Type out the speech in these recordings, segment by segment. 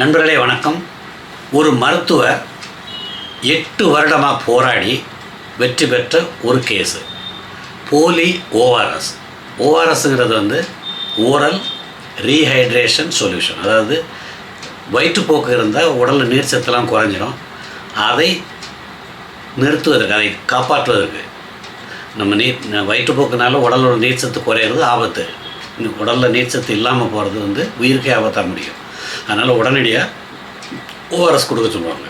நண்பர்களே வணக்கம். ஒரு மருத்துவர் எட்டு வருடமாக போராடி வெற்றி பெற்ற ஒரு கேஸு. போலி ஓஆர்எஸ் ஓஆர்எஸ்ங்கிறது வந்து ஓரல் ரீஹைட்ரேஷன் சொல்யூஷன். அதாவது வயிற்றுப்போக்கு இருந்தால் உடலில் நீர் சத்தெல்லாம் குறைஞ்சிரும். அதை நிறுத்துவதற்கு அதை காப்பாற்றுவதற்கு. நம்ம நீர் வயிற்றுப்போக்குனால உடலோட நீர் சத்து குறையிறது ஆபத்து. இன்னும் உடலில் நீர் சத்து இல்லாமல் போகிறது வந்து உயிருக்கே ஆபத்தாக முடியும். அதனால் உடனடியாக ஓஆர்எஸ் கொடுக்க சொல்லுவாங்க.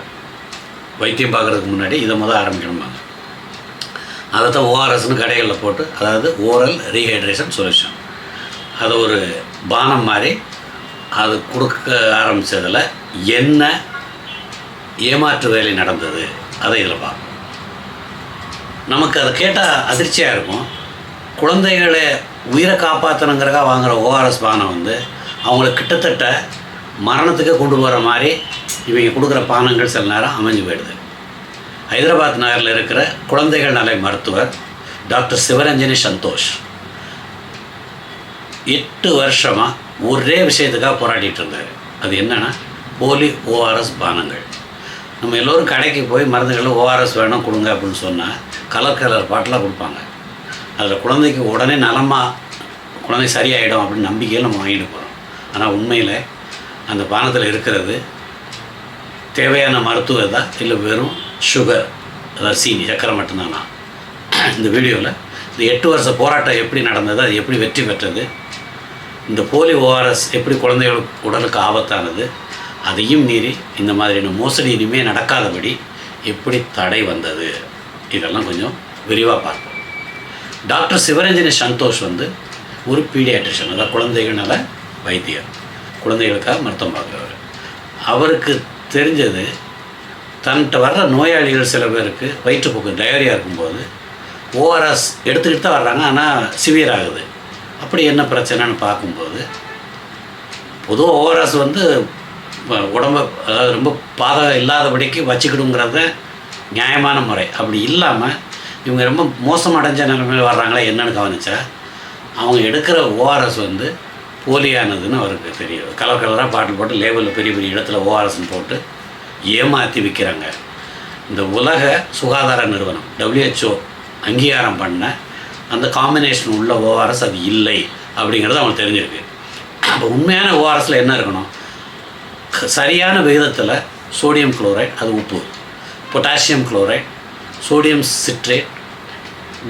வைத்தியம் பார்க்குறதுக்கு முன்னாடி இதை முதல் ஆரம்பிக்கணும்பாங்க. அதை தான் ஓஆர்எஸ்னு கடைகளில் போட்டு அதாவது ஓரல் ரீஹைட்ரேஷன் சொல்யூஷன் அது ஒரு பானம் மாதிரி அது கொடுக்க ஆரம்பித்ததில் என்ன ஏமாற்று வேலை நடந்தது அதை இதில் பார்ப்போம். நமக்கு அதை கேட்டால் அதிர்ச்சியாக இருக்கும். குழந்தைகளை உயிரை காப்பாற்றணுங்கிறக்காக வாங்குகிற ஓஆர்எஸ் பானம் வந்து அவங்களுக்கு கிட்டத்தட்ட மரணத்துக்கே கொண்டு போகிற மாதிரி இவங்க கொடுக்குற பானங்கள் சில நேரம் அமைஞ்சு போயிடுது. ஹைதராபாத் நகரில் இருக்கிற குழந்தைகள் நலை மருத்துவர் டாக்டர் சிவரஞ்சனி சந்தோஷ் எட்டு வருஷமாக ஒரே விஷயத்துக்காக போராடிட்டு இருந்தார். அது என்னென்னா போலி ஓஆர்எஸ் பானங்கள். நம்ம எல்லோரும் கடைக்கு போய் மருந்துகளில் ஓஆர்எஸ் வேணும் கொடுங்க அப்படின்னு சொன்னால் கலர் கலர் பாட்டெலாம் கொடுப்பாங்க. அதில் குழந்தைக்கு உடனே நலமாக குழந்தை சரியாயிடும் அப்படின்னு நம்பிக்கையில் நம்ம வாங்கிட்டு போகிறோம் ஆனால் உண்மையில் அந்த பானத்தில் இருக்கிறது. தேவையான மருத்துவம் தான் இல்லை வெறும் சுகர் அதாவது சீனி சக்கரை மட்டும்தானா? இந்த வீடியோவில் இந்த எட்டு வருஷ போராட்டம் எப்படி நடந்தது அது எப்படி வெற்றி பெற்றது இந்த போலி ஓஆர்எஸ் எப்படி குழந்தைகளுக்கு உடலுக்கு ஆபத்தானது அதையும் மீறி இந்த மாதிரியான மோசடி இனிமேல் நடக்காதபடி எப்படி தடை வந்தது? இதெல்லாம் கொஞ்சம் விரிவாக பார்ப்போம். டாக்டர் சிவரஞ்சனி சந்தோஷ் வந்து ஒரு பீடியாட்ரிஷன் அதாவது குழந்தைகள் நல வைத்தியர். குழந்தைகளுக்காக மருத்துவம் பார்க்குறவர். அவருக்கு தெரிஞ்சது தன்கிட்ட வர்ற நோயாளிகள் சில பேருக்கு வயிற்றுப்போக்கு டயரியா இருக்கும்போது ஓஆர்எஸ் எடுத்துக்கிட்டு தான் வர்றாங்க ஆனால் சிவியர் ஆகுது. அப்படி என்ன பிரச்சனைன்னு பார்க்கும்போது பொதுவாக ஓஆர்எஸ் வந்து உடம்ப அதாவது ரொம்ப பாதகம் இல்லாதபடிக்கு வச்சுக்கிடுங்கிறத நியாயமான முறை. அப்படி இல்லாமல் இவங்க ரொம்ப மோசமடைஞ்ச நிலைமையில் வர்றாங்களா என்னன்னு கவனிச்சா அவங்க எடுக்கிற ஓஆர்எஸ் வந்து போலியானதுன்னு அவருக்கு தெரியும். கலர் கலராக பாட்டில் போட்டு லேபிளில் பெரிய பெரிய இடத்துல ஓஆர்எஸ்ன்னு போட்டு ஏமாற்றி விற்கிறாங்க இந்த உலக சுகாதார நிறுவனம் டபிள்யூஹெச்ஓ அங்கீகாரம் பண்ண அந்த காம்பினேஷன் உள்ள ஓஆர்எஸ் அது இல்லை அப்படிங்கிறது அவங்களுக்கு தெரிஞ்சிருக்கு. அப்போ உண்மையான ஓஆர்எஸில் என்ன இருக்கணும்? சரியான விகிதத்தில் சோடியம் குளோரைட் அது உப்பு. Potassium chloride sodium citrate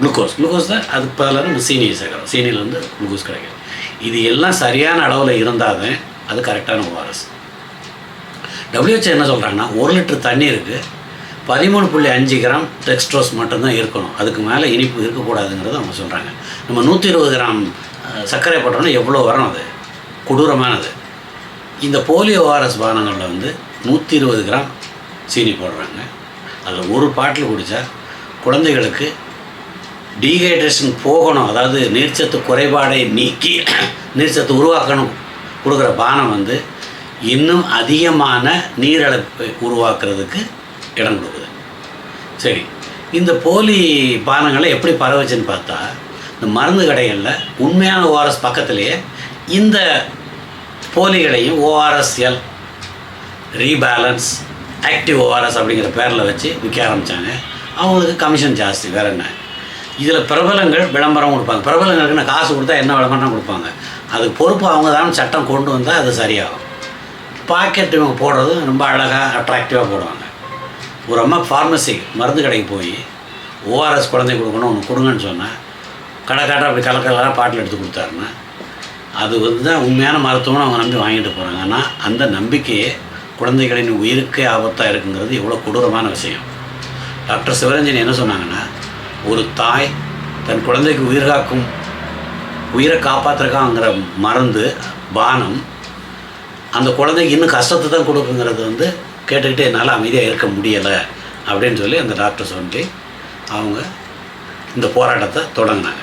glucose glucose தான் அதுக்கு பதிலாக நம்ம சீனியை சேர்க்குறோம். சீனியில் வந்து குளுக்கோஸ் கிடைக்கும். இது எல்லாம் சரியான அளவில் இருந்தால் தான் அது கரெக்டான ஓஆர்எஸ் டபிள்யூஹெச் என்ன சொல்கிறாங்கன்னா ஒரு லிட்டர் தண்ணீருக்கு பதிமூணு புள்ளி அஞ்சு கிராம் டெக்ஸ்ட்ரோஸ் மட்டும்தான் இருக்கணும். அதுக்கு மேலே இனிப்பு இருக்கக்கூடாதுங்கிறது அவங்க சொல்கிறாங்க நம்ம நூற்றி இருபது கிராம் சர்க்கரை போட்டோம்னா எவ்வளோ வரும் அது? கொடூரமானது. இந்த போலியோ ஓஆர்எஸ் பானங்களில் வந்து நூற்றி இருபது கிராம் சீனி போடுறாங்க. அதில் ஒரு பாட்டில் குடித்தா குழந்தைகளுக்கு டீஹைட்ரேஷன் போகணும். அதாவது நீர்ச்சத்து குறைபாடை நீக்கி நீர்ச்சத்து உருவாக்கணும். கொடுக்குற பானம் வந்து இன்னும் அதிகமான நீரிழப்பை உருவாக்குறதுக்கு இடம் கொடுக்குது. சரி இந்த போலி பானங்களை எப்படி பரவச்சுன்னு பார்த்தா இந்த மருந்து கடைகளில் உண்மையான ஓஆர்எஸ் பக்கத்துலேயே இந்த போலிகளையும் ஓஆர்எஸ்எல் ரீபேலன்ஸ் ஆக்டிவ் ஓஆர்எஸ் அப்படிங்கிற பேரில் வச்சு விற்க ஆரம்பித்தாங்க அவங்களுக்கு கமிஷன் ஜாஸ்தி. வேற என்ன? இதில் பிரபலங்கள் விளம்பரம் கொடுப்பாங்க. பிரபலங்களுக்கு நான் காசு கொடுத்தா என்ன விளம்பரம் கொடுப்பாங்க. அதுக்கு பொறுப்பு அவங்க தான் சட்டம் கொண்டு வந்தால் அது சரியாகும். பாக்கெட் இவங்க போடுறது ரொம்ப அழகாக அட்ராக்டிவாக போடுவாங்க. ஒரு அம்மா ஃபார்மசி மருந்து கடைக்கு போய் ஓஆர்எஸ் குழந்தை கொடுக்கணும் ஒன்று கொடுங்கன்னு சொன்னால் கடைக்காரர் அப்படி கலக்கலாக பாட்டில் எடுத்து கொடுத்தாருன்னா அது வந்து தான் உண்மையான மருத்துவம்னு அவங்க நம்பி வாங்கிட்டு போகிறாங்க ஆனால் அந்த நம்பிக்கையே குழந்தைகளின் உயிருக்கே ஆபத்தாக இருக்குங்கிறது எவ்வளோ கொடூரமான விஷயம். டாக்டர் சிவரஞ்சன் என்ன சொன்னாங்கன்னா ஒரு தாய் தன் குழந்தைக்கு உயிர் காக்கும் உயிரை காப்பாற்றுறக்காங்கிற மருந்து பானம் அந்த குழந்தைக்கு இன்னும் கஷ்டத்தை தான் கொடுக்குங்கிறது வந்து கேட்டுக்கிட்டே என்னால் அமைதியாக இருக்க முடியலை அப்படின்னு சொல்லி அந்த டாக்டர் சொல்லி அவங்க இந்த போராட்டத்தை தொடங்கினாங்க.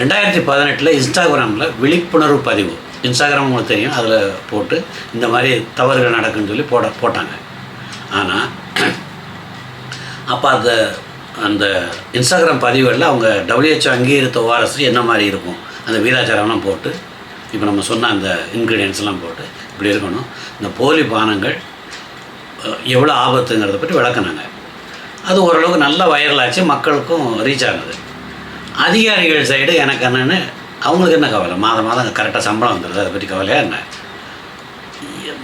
ரெண்டாயிரத்தி பதினெட்டில் இன்ஸ்டாகிராமில் விழிப்புணர்வு பதிவு. இன்ஸ்டாகிராம் உங்களுக்கு தெரியும் அதில் போட்டு இந்த மாதிரி தவறுகள் நடக்குன்னு சொல்லி போட போட்டாங்க. ஆனால் அப்போ அந்த அந்த இன்ஸ்டாகிராம் பதிவுகளில் அவங்க WHO அங்கீகரித்த ஓஆர்எஸ் என்ன மாதிரி இருக்கும்? அந்த வீராச்சாரம்லாம் போட்டு இப்போ நம்ம சொன்ன அந்த இன்க்ரீடியன்ஸ்லாம் போட்டு இப்படி இருக்கணும். இந்த போலி பானங்கள் எவ்வளோ ஆபத்துங்கிறத பற்றி விளக்குனாங்க. அது ஓரளவுக்கு நல்ல வைரலாச்சு மக்களுக்கும் ரீச் ஆகுது. அதிகாரிகள் சைடு எனக்கு என்னென்னு அவங்களுக்கு என்ன கவலை? மாதம் மாதம் கரெக்டாக சம்பளம் வந்துடுது அதை பற்றி கவலையா என்ன?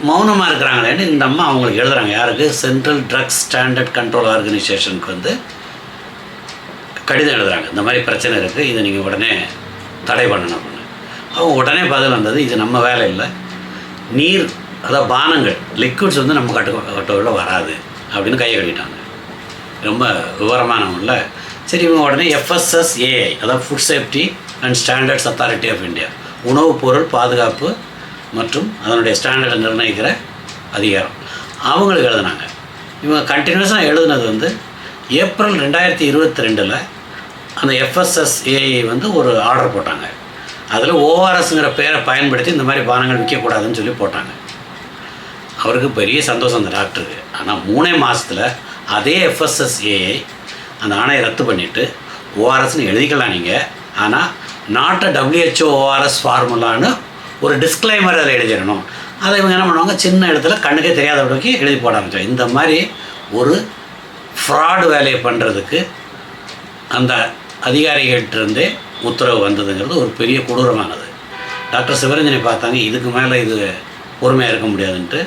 மௌனமாக இருக்கிறாங்களேன்னு இந்த அம்மா அவங்களுக்கு எழுதுறாங்க. யாருக்கு? சென்ட்ரல் ட்ரக்ஸ் ஸ்டாண்டர்ட் கண்ட்ரோல் ஆர்கனைசேஷனுக்கு வந்து கடிதம் எழுதுகிறாங்க இந்த மாதிரி பிரச்சனை இருக்குது இதை நீங்கள் உடனே தடை பண்ணணும். அப்படின்னு அவங்க உடனே பதில் வந்தது இது நம்ம வேலை இல்லை. நீர் அதாவது பானங்கள் லிக்விட்ஸ் வந்து நம்ம கட்டு கட்டுக்குள்ள வராது அப்படின்னு கையை கட்டிட்டாங்க. ரொம்ப விவரமானவங்கள சரி இவங்க உடனே எஃப்எஸ்எஸ்ஏஐ அதாவது food safety and standards authority of India உணவுப் பொருள் பாதுகாப்பு மற்றும் அதனுடைய ஸ்டாண்டர்டை நிர்ணயிக்கிற அதிகாரம். அவங்களுக்கு எழுதுனாங்க. இவங்க கண்டினியூஸாக எழுதுனது வந்து ஏப்ரல் ரெண்டாயிரத்தி இருபத்தி ரெண்டில் அந்த எஃப்எஸ்எஸ்ஏஐ வந்து ஒரு ஆர்டர் போட்டாங்க. அதில் ஓஆர்எஸ்ங்கிற பேரை பயன்படுத்தி இந்த மாதிரி பானங்கள் விற்கக்கூடாதுன்னு சொல்லி போட்டாங்க. அவருக்கு பெரிய சந்தோஷம் அந்த டாக்டருக்கு ஆனால் மூணே மாதத்தில் அதே எஃப்எஸ்எஸ்ஏஐ அந்த ஆணையை ரத்து பண்ணிவிட்டு ஓஆர்எஸ்னு எழுதிக்கலாம் நீங்கள் ஆனால் நாட் அ டபிள்யூஹெச்ஓ ஓஆர்எஸ் ஃபார்முலான்னு ஒரு டிஸ்க்ளைமர் அதில் எழுதிடணும். அதை இவங்க என்ன பண்ணுவாங்க? சின்ன இடத்துல கண்ணுக்கே தெரியாதவங்களுக்கு எழுதி போட ஆரம்பிச்சோம் இந்த மாதிரி ஒரு ஃப்ராடு வேலையை பண்ணுறதுக்கு அந்த அதிகாரிகள்கிட்டருந்தே உத்தரவு வந்ததுங்கிறது ஒரு பெரிய கொடூரமானது. டாக்டர் சிவரஞ்சனை பார்த்தாங்க இதுக்கு மேலே இது பொறுமையாக இருக்க முடியாதுன்ட்டு.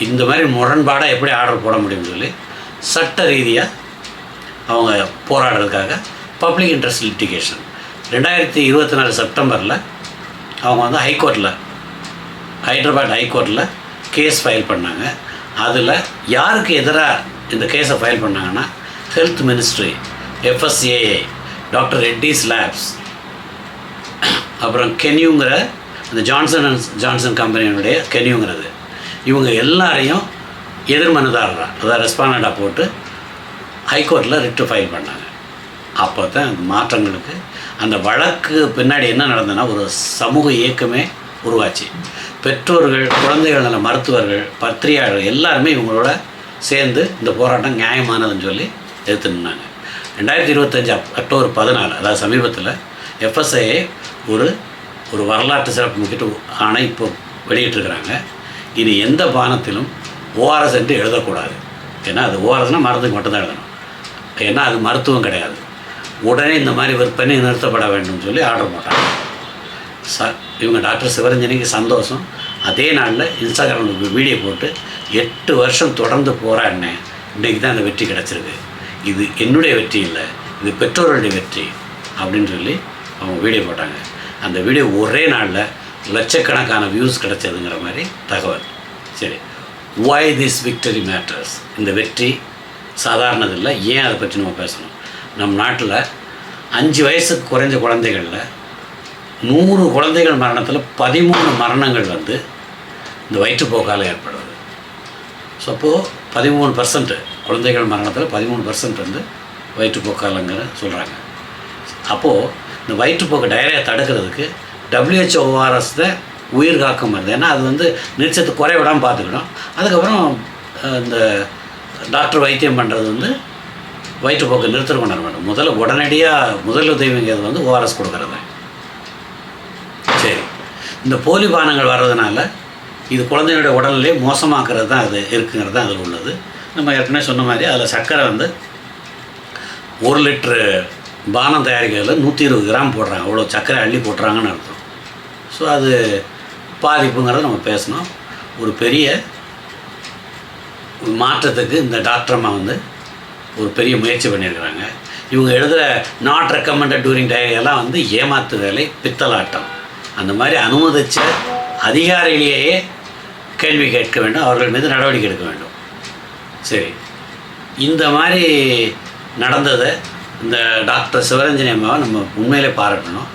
இந்த மாதிரி முரண்பாடாக எப்படி ஆர்டர் போட முடியும்னு சொல்லி சட்ட ரீதியாக அவங்க போராடுறதுக்காக பப்ளிக் இன்ட்ரெஸ்ட் லிட்டிகேஷன். ரெண்டாயிரத்தி இருபத்தி நாலு செப்டம்பரில் அவங்க வந்து ஹைகோர்ட்டில் ஹைதராபாத் ஹைகோர்ட்டில் கேஸ் ஃபைல் பண்ணாங்க. அதில் யாருக்கு எதிராக இந்த கேஸை ஃபைல் பண்ணாங்கன்னா health ministry FSSAI doctor Reddy's labs அப்புறம் கென்யூங்கிற அந்த ஜான்சன் அண்ட் ஜான்சன் கம்பெனியினுடைய கென்யூங்கிறது. இவங்க எல்லாரையும் எதிர்மனுதாரராக அதாவது ரெஸ்பாண்டாக போட்டு ஹைகோர்ட்டில் ரிட்டு ஃபைல் பண்ணாங்க. அப்போ தான் அந்த மாற்றங்களுக்கு அந்த வழக்கு பின்னாடி என்ன நடந்ததுன்னா ஒரு சமூக இயக்கமே உருவாச்சு. பெற்றோர்கள் குழந்தைகள் நல மருத்துவர்கள் பத்திரிகையாளர்கள் எல்லாருமே இவங்களோட சேர்ந்து இந்த போராட்டம் நியாயமானதுன்னு சொல்லி எதிர்த்து நின்னாங்க. ரெண்டாயிரத்தி இருபத்தஞ்சு அக்டோபர் பதினாலு அதாவது சமீபத்தில் எஃப்எஸ்ஐ ஒரு ஒரு வரலாற்று சிறப்பு முக்கிட்டு ஆணை இப்போ வெளியிட்டிருக்கிறாங்க. இனி எந்த பானத்திலும் ஓஆர்எஸ் என்று எழுதக்கூடாது. ஏன்னா அது ஓஆர்எஸ்னால் மருந்துக்கு மட்டும்தான் எழுதணும். ஏன்னா அது மருத்துவம் கிடையாது. உடனே இந்த மாதிரி விற்பனை நிறுத்தப்பட வேண்டும் சொல்லி ஆர்டர் போட்டாங்க. ச இவங்க டாக்டர் சிவரஞ்சனிக்கு சந்தோஷம். அதே நாளில் இன்ஸ்டாகிராமில் வீடியோ போட்டு எட்டு வருஷம் தொடர்ந்து போராடினேன். இன்றைக்கி தான் அந்த வெற்றி கிடச்சிருக்கு. இது என்னுடைய வெற்றி இல்லை இது பெற்றோருடைய வெற்றி அப்படின்னு சொல்லி அவங்க வீடியோ போட்டாங்க. அந்த வீடியோ ஒரே நாளில் லட்சக்கணக்கான வியூஸ் கிடச்சதுங்கிற மாதிரி தகவல். சரி ஒய் திஸ் விக்டரி மேட்டர்ஸ் இந்த வெற்றி சாதாரணதில்லை ஏன் அதை பற்றி நம்ம பேசணும்? நம் நாட்டில் அஞ்சு வயசுக்கு குறைஞ்ச குழந்தைகளில் நூறு குழந்தைகள் மரணத்தில் பதிமூணு மரணங்கள் வந்து இந்த வயிற்றுப்போக்கால் ஏற்படுது. ஸோ அப்போது பதிமூணு பர்சன்ட் குழந்தைகள் மரணத்தில் பதிமூணு பர்சன்ட் வந்து வயிற்றுப்போக்காலங்கிற சொல்கிறாங்க அப்போது இந்த வயிற்றுப்போக்கு டயரியா தடுக்கிறதுக்கு WHO தான் உயிர் காக்க மருந்து. ஏன்னா அது வந்து நிச்சயத்து குறைவிடாமல் பார்த்துக்கணும். அதுக்கப்புறம் இந்த டாக்டர் வைத்தியம் பண்ணுறது வந்து வயிற்றுப்போக்கு நிறுத்தம் கொண்டு வேண்டும் முதல்ல உடனடியாக முதல் உதவிங்கிறது வந்து ஓஆர்எஸ் கொடுக்குறது. சரி. இந்த போலி பானங்கள் வர்றதுனால இது குழந்தையினுடைய உடல்லே மோசமாக்குறது தான் அது இருக்குங்கிறது தான் அதில் உள்ளது. நம்ம ஏற்கனவே சொன்ன மாதிரி அதில் சர்க்கரை வந்து ஒரு லிட்ரு பானம் தயாரிக்கிறதுல நூற்றி இருபது கிராம் போடுறாங்க. அவ்வளோ சர்க்கரை அள்ளி போட்டுறாங்கன்னு அர்த்தம். ஸோ அது பாதிப்புங்கிறத நம்ம பேசணும். ஒரு பெரிய மாற்றத்துக்கு இந்த டாக்டர் அம்மா வந்து ஒரு பெரிய முயற்சி பண்ணியிருக்கிறாங்க. இவங்க எழுதுகிற நாட் ரெக்கமெண்டட் டூரிங் எல்லாம் வந்து ஏமாத்து வேலை பித்தலாட்டம். அந்த மாதிரி அனுமதித்த அதிகாரியிலேயே கேள்வி கேட்க வேண்டும் அவர்கள் மீது நடவடிக்கை எடுக்க வேண்டும். சரி. இந்த மாதிரி நடந்ததை இந்த டாக்டர் சிவரஞ்சனி அம்மாவை நம்ம உண்மையிலே பாராட்டணும்.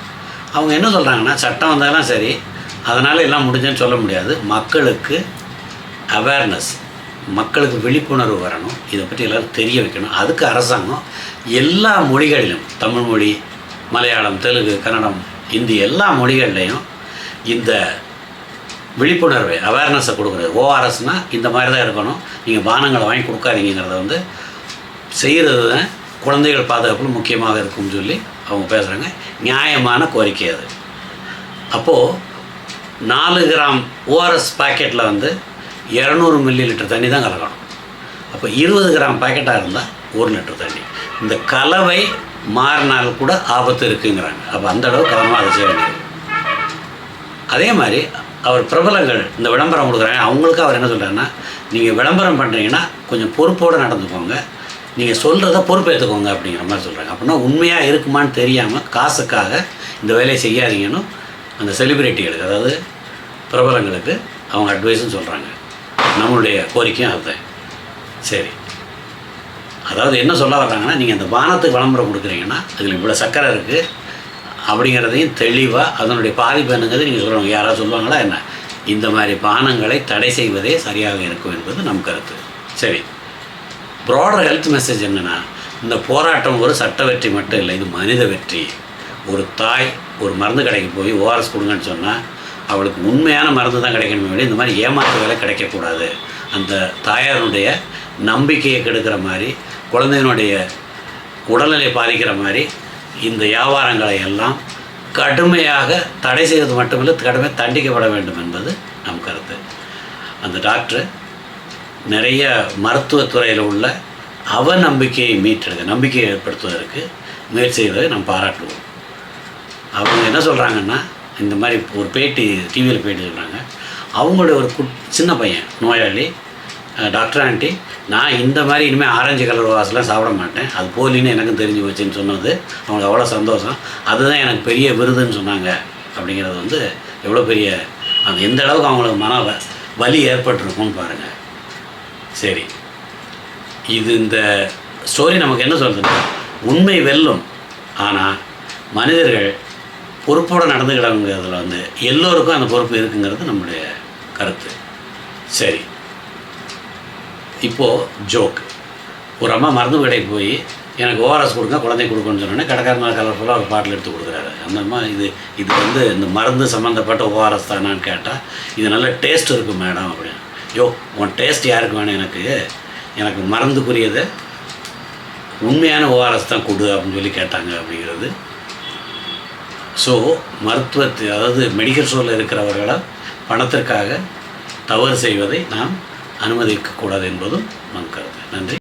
அவங்க என்ன சொல்கிறாங்கன்னா சட்டம் வந்தாலும் சரி அதனால் எல்லாம் முடிஞ்சேன்னு சொல்ல முடியாது. மக்களுக்கு அவேர்னஸ் மக்களுக்கு விழிப்புணர்வு வரணும். இதை பற்றி எல்லோரும் தெரிய வைக்கணும். அதுக்கு அரசாங்கம் எல்லா மொழிகளிலும் தமிழ் மொழி மலையாளம் தெலுங்கு கன்னடம் இந்தி எல்லா மொழிகள்லையும் இந்த விழிப்புணர்வு அவேர்னஸை கொடுக்குறது. ஓஆர்எஸ்னால் இந்த மாதிரி தான் இருக்கணும் நீங்கள் பானங்களை வாங்கி கொடுக்காதீங்கிறத வந்து செய்கிறது தான் குழந்தைகள் பாதுகாப்பில் முக்கியமாக இருக்கும்னு சொல்லி அவங்க பேசுகிறாங்க நியாயமான கோரிக்கை அது. அப்போது நாலு கிராம் ஓஆர்எஸ் பாக்கெட்டில் வந்து இரநூறு மில்லி லிட்டர் தண்ணி தான் கலக்கணும். அப்போ இருபது கிராம் பாக்கெட்டாக இருந்தால் ஒரு லிட்டர் தண்ணி. இந்த கலவை மாறினால் கூட ஆபத்து இருக்குங்கிறாங்க. அப்போ அந்த அளவு கவனமாக அதை செய்ய வேண்டியது. அதே மாதிரி அவர் பிரபலங்கள் இந்த விளம்பரம் கொடுக்குறாங்க அவங்களுக்கு அவர் என்ன சொல்கிறாருன்னா நீங்கள் விளம்பரம் பண்ணுறீங்கன்னா கொஞ்சம் பொறுப்போடு நடந்துக்கோங்க. நீங்கள் சொல்கிறத பொறுப்பேற்றுக்கோங்க அப்படிங்கிற மாதிரி சொல்கிறாங்க அப்படின்னா உண்மையாக இருக்குமான்னு தெரியாமல் காசுக்காக இந்த வேலையை செய்யாதீங்கன்னு அந்த செலிப்ரிட்டிகளுக்கு அதாவது பிரபலங்களுக்கு அவங்க அட்வைஸும் சொல்கிறாங்க நம்மளுடைய கோரிக்கையும் அதுதான். சரி. அதாவது என்ன சொல்ல வர்றாங்கன்னா நீங்கள் அந்த பானத்துக்கு விளம்பரம் கொடுக்குறீங்கன்னா அதில் இவ்வளோ சக்கரை இருக்குது அப்படிங்கிறதையும் தெளிவாக அதனுடைய பாதிப்பு என்னங்கிறது நீங்கள் சொல்லுவாங்க யாராவது சொல்லுவாங்களா என்ன? இந்த மாதிரி பானங்களை தடை செய்வதே சரியாக இருக்கும் என்பது நம் கருத்து. சரி. ப்ராடர் ஹெல்த் மெசேஜ் என்னென்னா இந்த போராட்டம் ஒரு சட்ட வெற்றி மட்டும் இல்லை இது மனித வெற்றி. ஒரு தாய் ஒரு மருந்து கடைக்கு போய் ஓஆர்எஸ் கொடுங்கன்னு சொன்னால் அவளுக்கு உண்மையான மருந்து தான் கிடைக்கணுமே விட இந்த மாதிரி ஏமாற்று வேலை கிடைக்கக்கூடாது. அந்த தாயாருடைய நம்பிக்கையை கெடுக்கிற மாதிரி குழந்தையினுடைய உடல்நிலை பாதிக்கிற மாதிரி இந்த வியாபாரங்களை எல்லாம் கடுமையாக தடை செய்வது மட்டுமில்லை கடுமையாக தண்டிக்கப்பட வேண்டும் என்பது நம் கருத்து. அந்த டாக்டர் நிறைய மருத்துவத்துறையில் உள்ள அவநம்பிக்கையை மீட்டெடுக்க நம்பிக்கையை ஏற்படுத்துவதற்கு முயற்சி செய்வதை நாம் பாராட்டுவோம். அவங்க என்ன சொல்கிறாங்கன்னா இந்த மாதிரி ஒரு பேட்டி டிவியில் பேட்டி சொல்கிறாங்க அவங்களுடைய ஒரு குட் சின்ன பையன் நோயாளி டாக்டர் ஆண்டி நான் இந்த மாதிரி இனிமேல் ஆரஞ்சு கலர் வாசலாம் சாப்பிட மாட்டேன். அது போலின்னு எனக்கும் தெரிஞ்சு வச்சுன்னு சொன்னது. அவங்களுக்கு அவ்வளோ சந்தோஷம். அதுதான் எனக்கு பெரிய விருதுன்னு சொன்னாங்க. அப்படிங்கிறது வந்து எவ்வளோ பெரிய அது எந்த அளவுக்கு அவங்களுக்கு மன வலி ஏற்பட்டிருக்கும்னு பாருங்கள் சரி. இது இந்த ஸ்டோரி நமக்கு என்ன சொல்லுதுன்னா உண்மை வெல்லும். ஆனால் மனிதர்கள் பொறுப்போடு நடந்துக்கிடங்கிறதுல வந்து எல்லோருக்கும் அந்த பொறுப்பு இருக்குங்கிறது நம்முடைய கருத்து. சரி. இப்போது ஜோக் ஒரு அம்மா மருந்து கடைக்கு போய் எனக்கு ஓஆர்எஸ் கொடுங்க குழந்தை கொடுக்கணும்னு சொன்னோன்னே கடைக்காரமாக கலர்ஃபுல்லாக ஒரு பாட்டில் எடுத்து கொடுக்குறாரு. அந்த அம்மா இது இது வந்து இந்த மருந்து சம்மந்தப்பட்ட ஓஆர்எஸ் தானான்னு கேட்டால் இது நல்ல டேஸ்ட் இருக்கும் மேடம் அப்படின்னு. யோ உன் டேஸ்ட் யாருக்கு வேணும் எனக்கு? எனக்கு மருந்துக்குரியது உண்மையான ஓஆர்எஸ் தான் கொடு அப்படின்னு சொல்லி கேட்டாங்க அப்படிங்கிறது. ஸோ மருத்துவத்தை அதாவது மெடிக்கல் ஸ்டோரில் இருக்கிறவர்களை பணத்திற்காக தவறு செய்வதை நாம் அனுமதிக்கக்கூடாது என்பதும் நம் கருத்து. நன்றி.